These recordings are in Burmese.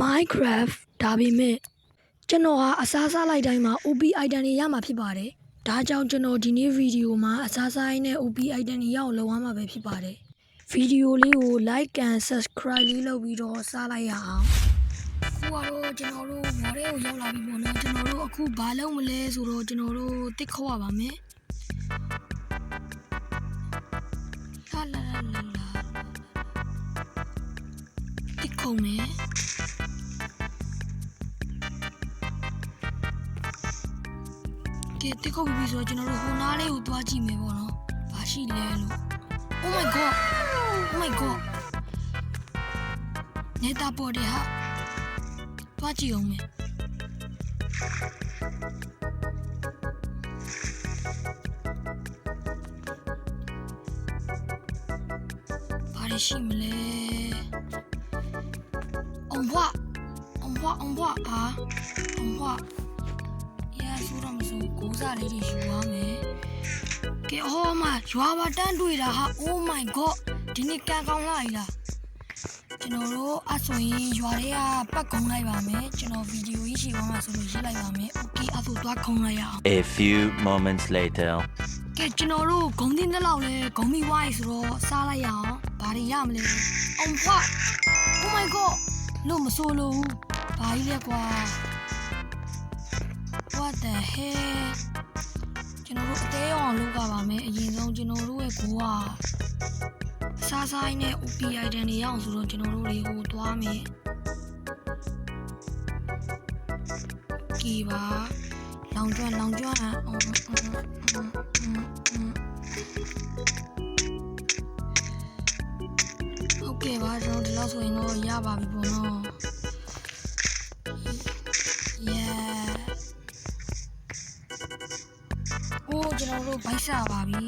Minecraft ဒါပေမဲ့ကျွန်တော်ဟာအစားစားလိုက်တိုင်းမှာ OP item တွေရမှာဖြစ်ပါတယ်။ဒါကြောင့်ကျွန်တော်ဒီနေ့ဗီဒီယိုမှာအစားစားရင်းနဲ့ OP item တွေရအောင်လုပ်ရမှာပဲဖြစ်ပါတယ်။ဗီဒီယိုလေးကို like and subscribe လေးလုပ်ပြီးတော့စားလိုက်ရအောင်။အခုကတော့ကျွန်တော်တို့ဘော်ရဲကိုရောက်လာပြီပေါ့နော်။ကျွန်တော်တို့အခုဘာလုပ်မလဲဆိုတော့ကျွန်တော်တို့တစ်ခေါက်ရပါမယ်။လာလာလာလာလာတစ်ခုံမယ်။ ကဲတက်ခုတ်ပြီးပြီဆိုတော့ကျွန်တော်တို့ဟိုနားလေးကိုသွားကြည့်မယ်ပေါ့နော်။ဘာရှိလဲလို့ Oh my god Oh my god နေတာပေါ်တယ်ဟာသွားကြည့်အောင်မယ်ဘာတွေရှိမလဲအောင်ဘွားအောင်ဘွားအောင်ဘွားအာအောင်ဘွားရဆိုတော့မဆိုကိုး စားလေးတွေယူရမယ်။ကဲအော်မရွာပါတန်းတွေ့တာဟာ Oh my god ဒီနေ့ကံကောင်းလာပြီလားကျွန်တော်တို့အဆိုရင်ရွာတွေကပတ်ကုံလိုက်ပါမယ်ကျွန်တော်ဗီဒီယိုကြီးရှိသွားမှာဆိုလို့ရေးလိုက်ပါမယ်။ Okay အဆိုသွားခုံလိုက်ရအောင် A few moments later. ။ကဲကျွန်တော်တို့ဂုံတင်းတဲ့လောက်လဲဂုံမီဝိုင်းဆိုတော့စားလိုက်ရအောင်။ဘာတွေရမလဲ။အောင်ဖွာ Oh my god လို့မဆိုးလို့ဘူး။ဘာကြီးလဲကွာ What the hell ကျွန်တော်တို့အသေးအောင်လုပ်ကြပါမယ်အရင်ဆုံးကျွန်တော်တို့ရဲ့ကိုကစားဆိုင်နဲ့ OP item တွေရအောင်ဆိုတော့ကျွန်တော်တို့တွေဟိုသွားမယ်ကြည်ပါလောင်ကျွမ်းလောင်ကျွမ်းအောင်အောင်အောင်ဟုတ်ကဲ့ပါကျွန်တော်ဒီလောက်ဆိုရင်တော့ရပါပြီပေါ့နော် အိုးကျွန်တော်တို့ဗိုက်စားပါပြီ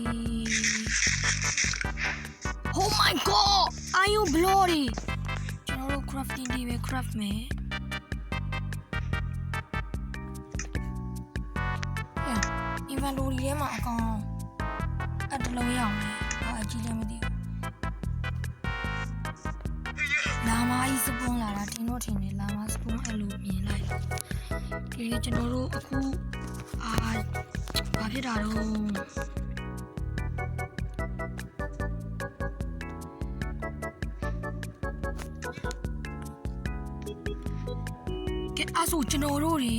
Oh my god အာယု bloody ကျွန်တော်တို့ crafting တွေပဲ craft မယ် Yeah inventory ထဲမှာအကောင်အတလုံးရအောင်လေဘာအကြီးလည်းမသိဘူးလာမကြီးစပွန်းလာတာတင်တော့ထင်တယ်လာမစပွန်းအဲ့လိုမြင်လိုက် ဒီကျွန်တော်တို့အခုအာဘာဖြစ်တာတော့ကဲအဲ့ဆိုကျွန်တော်တို့တွေ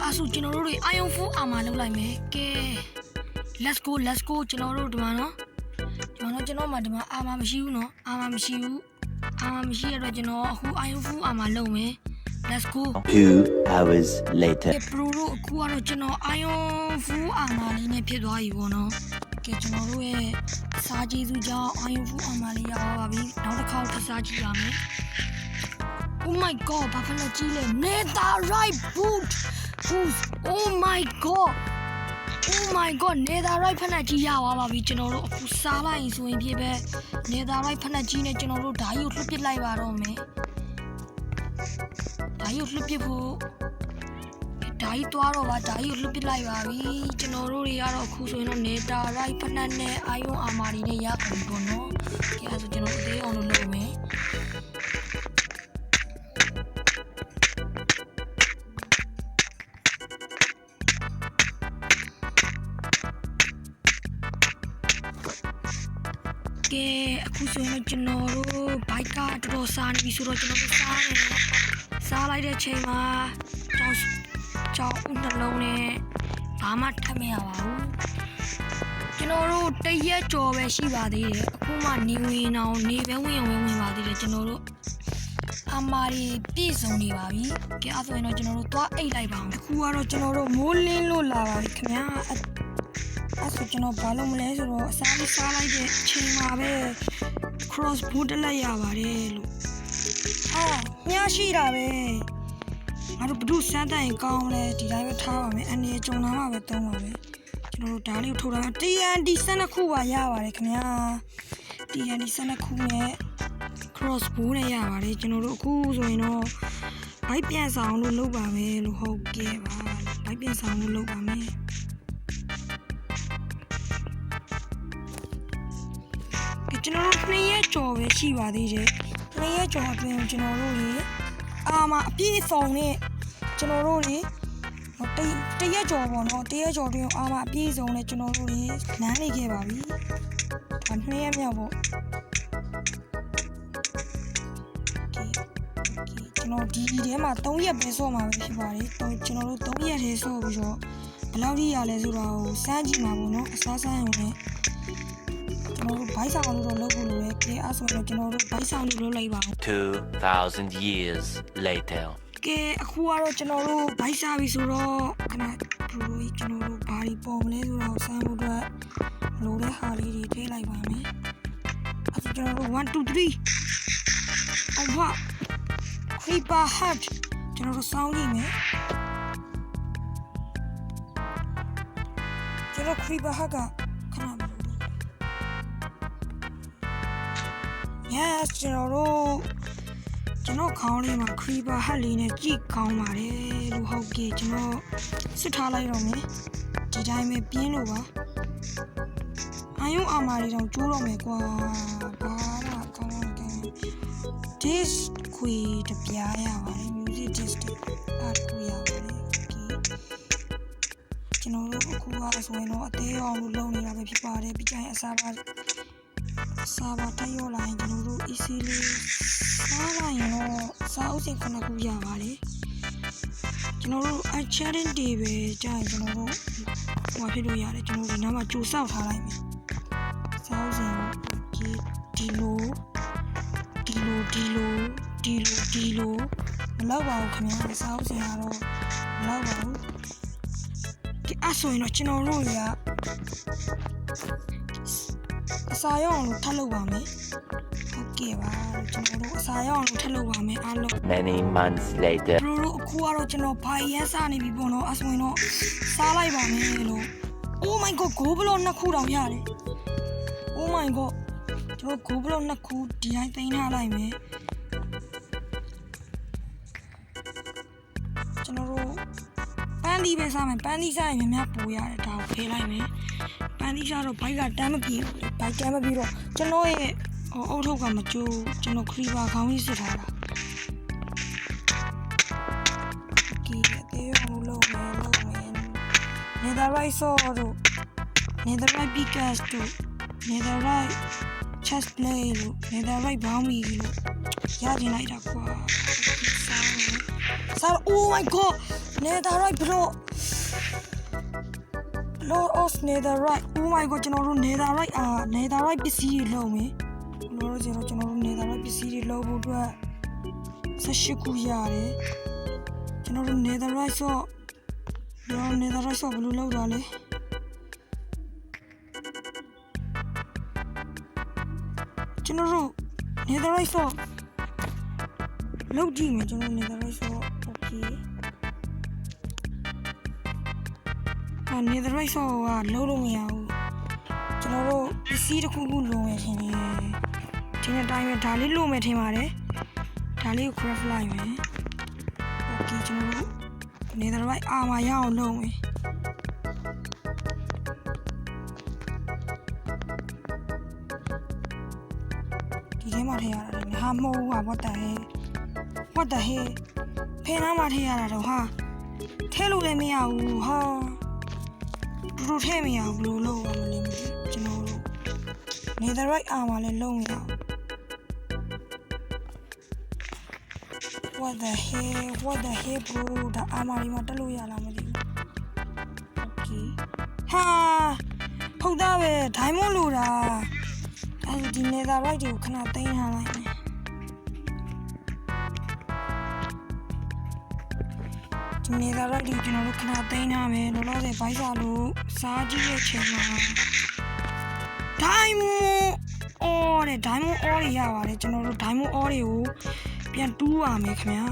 အဲ့ဆိုကျွန်တော်တို့တွေ iron 4 armor လောက်လိုက်မယ်ကဲ let's go let's go ကျွန်တော်တို့ဒီမှာနော်ဒီမှာနော်ကျွန်တော်မှဒီမှာ armor မရှိဘူးနော် armor မရှိဘူး armor မရှိရတော့ကျွန်တော်အခု iron 4 armor လုပ်မယ် let's go Two hours later. ကဲ pro တို့အခုကတော့ကျွန်တော် iron full armor လေးနဲ့ဖြစ်သွားပြီပေါ့နော်ကဲကျွန်တော်တို့ရဲ့စားကျေးဇူးကြောင့် iron full armor လေးရပါပါပြီနောက်တစ်ခါထပ်စားကြည့်ရမယ် Oh my god ဘာဖြစ်လဲကြီးလဲ Nether right boot boost Oh my god Oh my god Nether right ဖက်နှက်ကြီးရသွားပါပြီကျွန်တော်တို့အခုစားလိုက်ရင်ဆိုရင်ဖြစ်ပဲ Nether right ဖက်နှက်ကြီးနဲ့ကျွန်တော်တို့ဓာကြီးကိုလွှတ်ပစ်လိုက်ပါတော့မယ် ဓာကြီးကိုလွှတ်ပစ်ဖို့ဓာကြီးသွားတော့ပါဓာကြီးကိုလွတ်ပစ်လိုက်ပါပြီကျွန်တော်တို့တွေကတော့အခုဆိုရင်တော့နေတာရိုက်ဖနက်နဲ့အာယုံအာမာတွေနဲ့ရပါပြီပေါ့နော်ကဲအဲဆိုကျွန်တော်အသေးအောင်လုပ်လုပ်မယ်ကဲအခုဆိုရင်တော့ကျွန်တော်တို့ဘိုက်ကတော်တော်စားနေပြီဆိုတော့ကျွန်တော်တို့စားနေတယ် စားလိုက်တဲ့ချိန်မှာကြောက်ကြောက်ဦးနှလုံးနဲ့ဘာမှထပ်မရပါဘူးကျွန်တော်တို့တရက်ကြော်ပဲရှိပါသေးတယ်အခုမှနေဝင်အောင်နေပဲဝင်အောင်ဝင်ပါသေးတယ်ကျွန်တော်တို့အမာရီပြည့်စုံနေပါပြီကဲအဲ့ဆိုရင်တော့ကျွန်တော်တို့သွားအိတ်လိုက်ပါအောင်အခုကတော့ကျွန်တော်တို့မိုးလင်းလို့လာပါပြီခင်ဗျာအဲ့အဲ့ဆိုကျွန်တော်ဘာလုပ်မလဲဆိုတော့အစားလေးစားလိုက်တဲ့အချိန်မှာပဲ cross bow တက်လိုက်ရပါတယ်လို့ ဟာညာရှိတာပဲငါတို့ဘုဒ္ဓစမ်းတန်ရင်ကောင်းလဲဒီတိုင်းပဲထားပါမယ်အနေကြုံလာမှပဲသုံးပါပဲကျွန်တော်တို့ဓာတ်လေးကိုထုတ်တာ TNT 12ခုပါရပါတယ်ခင်ဗျာ TNT 12ခုနဲ့ cross bow နဲ့ရပါတယ်ကျွန်တော်တို့အခုဆိုရင်တော့ဘိုက်ပြန်ဆောင်လို့လုပ်ပါမယ်လို့ဟုတ်ကဲ့ပါဘိုက်ပြန်ဆောင်လို့လုပ်ပါမယ်ကျွန်တော်တို့နှစ်ရက်ကြော်ပဲရှိပါသေးတယ် နှစ်ရက်ကြော်အတွင်းကျွန်တော်တို့ရေအာမအပြည့်စုံနဲ့ကျွန်တော်တို့တွေဟိုတရတရက်ကျော်ပေါ့နော်တရက်ကျော်တွင်အာမအပြည့်စုံနဲ့ကျွန်တော်တို့တွေလမ်းနေခဲ့ပါပြီဒါနှစ်ရက်မြောက်ပေါ့ကျွန်တော်ဒီထဲမှာ3ရက်ပဲဆော့မှာပဲဖြစ်ပါတယ်တော့ကျွန်တော်တို့3ရက်ထဲဆော့ပြီးတော့ဘယ်လောက်ထိရလဲဆိုတာကိုစမ်းကြည့်မှာပေါ့နော်အစားစမ်းရုံနဲ့ ကျွန်တော်တို့ဘိုက်ဆောင်လို့တော့လုပ်ဖို့လိုတယ်ကဲအဲ့ဆိုတော့ကျွန်တော်တို့ဘိုက်ဆောင်လို့လုပ်လိုက်ပါဦး2,000 years later. ကဲအခုကတော့ကျွန်တော်တို့ဘိုက်စားပြီဆိုတော့ခဏဘလူးကျွန်တော်တို့ဘာတွေပေါ်မလဲဆိုတာကိုစမ်းဖို့အတွက်လိုတဲ့ဟာလေးတွေထည့်လိုက်ပါမယ်အဲ့ဒါကျွန်တော်တို့1 2 3အဝ creeper hut ကျွန်တော်တို့စောင်းကြည့်မယ်ကျွန်တော် creeper hut က yes ကျွန်တော်တို့ကျွန်တော်ခေါင်းလေးမှာ creeper hut လေးနဲ့ကြည့်ကောင်းပါတယ်လို့ဟုတ်ကဲ့ကျွန်တော်စစ်ထားလိုက်တော့မယ်ဒီတိုင်းပဲပြင်းလို့ပါအာယုံအာမာလေးတောင်ကျိုးတော့မယ်ကွာဘာမှကောင်းကောင်းကန် this ခွေတပြားရပါတယ် music disc တွေအဲ့ဒါကိုရပါတယ် okay ကျွန်တော်တို့အခုကဆိုရင်တော့အသေးအောင်လို့လုပ်နေတာပဲဖြစ်ပါတယ်ပြီးကြရင်အစားပါ အစားပါတက်ရောလာရင်ကျွန်တော်တို့ easy လေးစားလိုက်ရင်တော့စားအုပ်စိန်ခုနှစ်ခုရပါတယ်ကျွန်တော်တို့ a challenge တွေပဲကြာရင်ကျွန်တော်တို့ဟိုဖြစ်လို့ရတယ်ကျွန်တော်တို့ဒီနားမှာကြိုစောက်ထားလိုက်မယ်စားအုပ်စိန်ဒီဒီလိုဒီလိုဒီလိုဒီလိုဒီလိုမလောက်ပါဘူးခင်ဗျာစောက်စင်ကတော့မလောက်ပါဘူးဒီအဆိုရင်တော့ကျွန်တော်တို့ရ အစာရောအောင်လို့ထပ်လုပ်ပါမယ်ဟုတ်ကဲ့ပါကျွန်တော်တို့အစာရောအောင်လို့ထပ်လုပ်ပါမယ်အားလုံး Many months later. ဘရိုတို့အခုကတော့ကျွန်တော်ဘာရန်စားနေပြီပေါ့နော်အဆိုရင်တော့စားလိုက်ပါမယ်လို့ Oh my god ဂိုးဘလော့နှစ်ခုတောင်ရတယ် Oh my god ကျွန်တော်ဂိုးဘလော့နှစ်ခုဒီတိုင်းသိမ်းထားလိုက်မယ်ကျွန်တော်တို့ပန်းသီးပဲစားမယ်ပန်းသီးစားရင်များများပိုရတယ်ဒါကိုဖေးလိုက်မယ်ပ န်းသီးစားတော့ဘိုက်ကတမ်းမပြေဘူးလေဘိုက်တမ်းမပြေတော့ကျွန်တော်ရဲ့ဟိုအုတ်ထုပ်ကမကျိုးကျွန်တော်ခရီးပါခေါင်းကြီးစစ်ထားတာကီအသေးရောလုံးမယ်လုံးမယ် netherite sword တို့ netherite pickaxe တို့ netherite chest plate လို့ netherite bounty လို့ရကျင်လိုက်တာကွာစားမယ်စား oh my god netherite bro Lord of netherite oh my god ကျွန်တော်တို့ netherite အာ netherite ပစ္စည်းတွေလုံးမယ်လို့ကျွန်တော်ကျွန်တော်တို့ netherite ပစ္စည်းတွေလုံးဖို့အတွက်18ခုရတယ်ကျွန်တော်တို့ netherite ဆော့ကျွန်တော် netherite ဆော့ဘယ်လိုလုပ်တာလဲကျွန်တော်တို့ netherite ဆော့လုပ်ကြည့်မယ်ကျွန်တော် netherite ဆော့ အာနေသရိုက်ဆော့ကလုံးလို့မရဘူးကျွန်တော်တို့ပစ္စည်းတစ်ခုခုလုံးမယ်ထင်တယ်ဒီနေ့တိုင်းပဲဒါလေးလုံးမယ်ထင်ပါတယ်ဒါလေးကို craft လိုက်မယ် okay ကျွန်တော်တို့နေသရိုက်အာမရအောင်လုံးမယ်ဒီထဲမှာထည့်ရတာလေဟာမဟုတ်ဘူးဟာ what the hell what the hell ဖဲနားမှာထည့်ရတာတော့ဟာထဲလို့လည်းမရဘူးဟာ တူတူထည့်မရဘူးဘယ်လိုလုပ်ရမလဲမသိဘူးကျွန်တော်တို့နေတော့လိုက်အာမလည်းလုပ်မရဘူး what the hell what the hell bro ဒါအာမာဒီမှာတက်လို့ရလားမသိဘူး okay ဟာဖုတ်သားပဲ diamond လို့တာအဲ့ဒီ netherite တွေကိုခဏသိမ်းထားလိုက်မယ် ဒီ netherite တွေကိုကျွန်တော်တို့ခဏသိမ်းထားမယ်လောလောဆယ်ဘိုက်စာလို့စားကြည့်ရဲ့ချိန်မှာ diamond အော်တဲ့ diamond ore တွေရပါတယ်ကျွန်တော်တို့ diamond ore တွေကိုပြန်တူးပါမယ်ခင်ဗျာ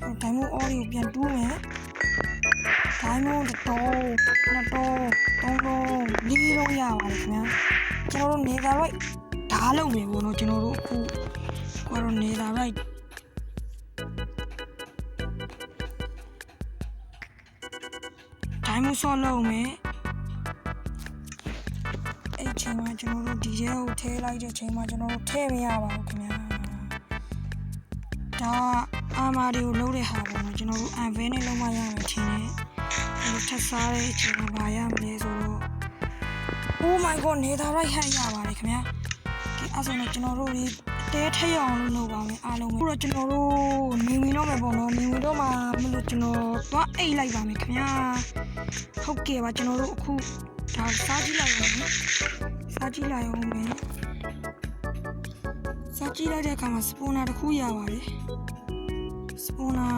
ဟို diamond ore တွေကိုပြန်တူးမယ် diamond တစ်တော့နှစ်တော့သုံးတော့လေးတော့ရပါတယ်ခင်ဗျာကျွန်တော်တို့ netherite ဓာတ်လုံးမယ်ပေါ့နော်ကျွန်တော်တို့အခုကိုတော့ netherite ဒိုင်း မဆော့လုံးမယ်အဲ့ချိန်မှာကျွန်တော်တို့ဒီရဲကိုထဲလိုက်တဲ့ချိန်မှာကျွန်တော်တို့ထဲမရပါဘူးခင်ဗျာဒါအာမာတွေကိုလုံးတဲ့ဟာပေါ့နော်ကျွန်တော်တို့အန်ဗဲနဲ့လုံးမရမယ်ထင်တယ်အဲ့လိုထပ်စားတဲ့အချိန်မှာဘာရမလဲဆိုတော့ Oh my god နေတာရိုက်ဟန်ရပါတယ်ခင်ဗျာကဲအဲ့ဆိုတော့ကျွန်တော်တို့ဒီအ တဲထက်ရအောင်လို့လုပ်ပါမယ်အားလုံးပဲအခုတော့ကျွန်တော်တို့နေဝင်တော့မယ်ပေါ့နော်နေဝင်တော့မှမလို့ကျွန်တော်သွားအိတ်လိုက်ပါမယ်ခင်ဗျာဟုတ်ကဲ့ပါကျွန်တော်တို့အခုဒါစားကြည့်လိုက်အောင်နော်စားကြည့်လိုက်အောင်မယ်စားကြည့်လိုက်တဲ့အခါမှာစပူနာတစ်ခုရပါတယ်စပူနာ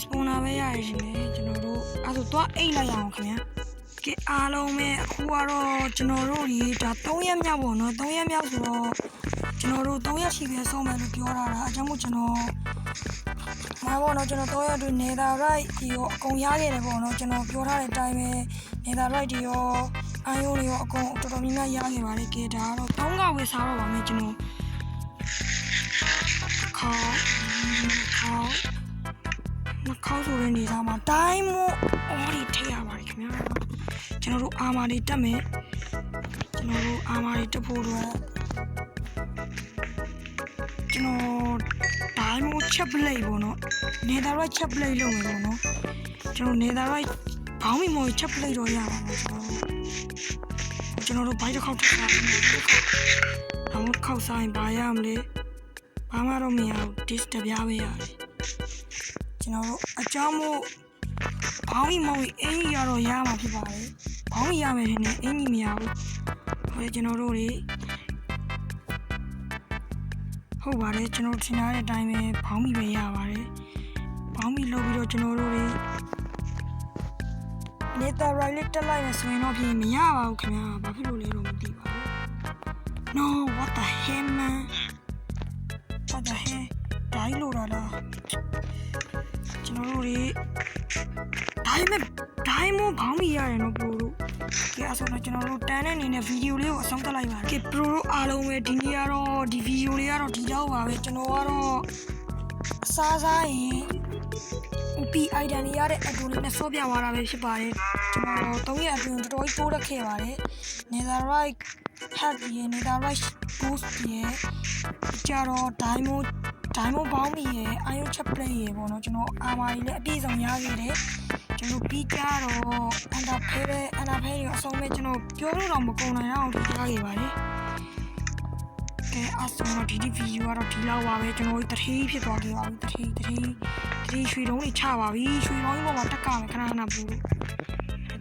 စပူနာပဲရရရှင်လေကျွန်တော်တို့အဲ့ဒါဆိုသွားအိတ်လိုက်အောင်ခင်ဗျာကဲအားလုံးပဲအခုကတော့ကျွန်တော်တို့ဒီဒါ3ရက်မြောက်ပေါ့နော်3ရက်မြောက်ဆိုတော့ ကျွန်တော်တို့3ရက်ရှိပဲဆုံးမယ်လို့ပြောတာဒါအကြောင်းမို့ကျွန်တော်မာပေါ့နော်ကျွန်တော်3ရက်အတွင်းနေတာ right ဒီရောအကုန်ရခဲ့တယ်ပေါ့နော်ကျွန်တော်ပြောထားတဲ့အတိုင်းပဲနေတာ right ဒီရောအာယုံတွေရောအကုန်တော်တော်များများရခဲ့ပါတယ်ကဲဒါကတော့3ကဝယ်စားတော့ပါမယ်ကျွန်တော်ခေါင်းခေါင်းမခေါင်းဆိုတဲ့နေသားမှာတိုင်းမို့အော်ဒီထိရပါတယ်ခင်ဗျာကျွန်တော်တို့အာမာတွေတက်မယ်ကျွန်တော်တို့အာမာတွေတက်ဖို့အတွ က်ကျွန်တော်ဒိုင်းမိုချက်ပလိတ်ပေါ့နော်နေတာရိုက်ချက်ပလိတ်လုပ်မယ်ပေါ့နော်ကျွန်တော်နေတာရိုက်ဘောင်းမီမိုချက်ပလိတ်တော့ရပါမယ်ကျွန်တော်တို့ဘိုက်တစ်ခေါက်တစ်ခါပြီးတော့ဘာမှခောက်ဆိုင်ဘာရမလဲဘာမှတော့မရဘူး disturb ရပဲရတယ်ကျွန်တော်တို့အကြောင်းမို့ဘောင်းကြီးမဟုတ်ဘူးအင်ကြီးရတော့ရမှာဖြစ်ပါတယ်။ဘောင်းကြီးရမယ်ထင်တယ်အင်ကြီးမရဘူး။ဟိုလေကျွန်တော်တို့တွေ ဟုတ်ပါတယ်ကျွန်တော်ထင်ထားတဲ့အတိုင်းပဲဘောင်းကြီးပဲရပါတယ်။ဘောင်းကြီးလုပ်ပြီးတော့ကျွန်တော်တို့တွေနေတာရိုက်လက်တက်လိုက်မယ်ဆိုရင်တော့ပြင်မရပါဘူးခင်ဗျာ။ဘာဖြစ်လို့လဲတော့မသိပါဘူး။ No what the hell man what the hell ဒိုင်းလို့ရလားကျွန်တော်တို့တွေဒါပေမဲ့ဒိုင်းမို့ဘောင်းမီရတယ်နော်ပရိုတို့ ကဲအဆုံးတော့ကျွန်တော်တို့တန်းတဲ့အနေနဲ့ဗီဒီယိုလေးကိုအဆုံးသတ်လိုက်ပါကဲပရိုတို့အားလုံးပဲဒီနေ့ကတော့ဒီဗီဒီယိုလေးကတော့ဒီတော့ပါပဲကျွန်တော်ကတော့အစားစားရင် OP item တွေရတဲ့အတူလေးနဲ့ဆော့ပြသွားတာပဲဖြစ်ပါတယ်ကျွန်တော်၃ရက်အတွင်းတော်တော်ကြီးတိုးတက်ခဲ့ပါတယ် Netherite hack ရယ် Netherite boost ရယ်ကြတော့ Diamond Diamond ဘောင်းမီရယ် Iron Chip Plate ရယ်ပေါ့နော်ကျွန်တော်အာမာကြီးလည်းအပြည့်စုံရခဲ့တယ် ကျွန်တော်ပြီးကြတော့အန်တာဖဲပဲအန်တာဖဲတွေအဆုံးမဲ့ကျွန်တော်ပြောလို့တော့မကုန်နိုင်အောင်ဒီကြားခဲ့ပါတယ်အဲအဆုံးတော့ဒီဒီဗီဒီယိုကတော့ဒီလောက်ပါပဲကျွန်တော်တို့တထေးဖြစ်သွားခဲ့ပါပြီတထေးတထေးတထေးရွှေတုံးတွေချပါပြီရွှေတုံးကြီးပေါ်မှာတက်ကမယ်ခဏခဏပူလို့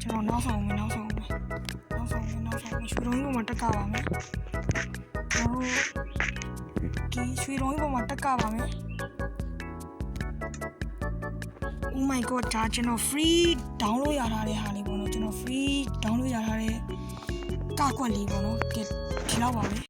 ကျွန်တော်နောက်ဆောင်မယ်နောက်ဆောင်မယ်နောက်ဆောင်မယ်နောက်ဆောင်မယ်ရွှေတုံးကြီးပေါ်မှာတက်ကပါမယ်ကျွန်တော်ဒီရွှေတုံးကြီးပေါ်မှာတက်ကပါမယ် Oh my god ဒါကျွန်တော် free download ရထားတဲ့ဟာလေးပေါ့နော်ကျွန်တော် free download ရထားတဲ့ကကွက်လေးပေါ့နော်ကဲဒီလောက်ပါပဲ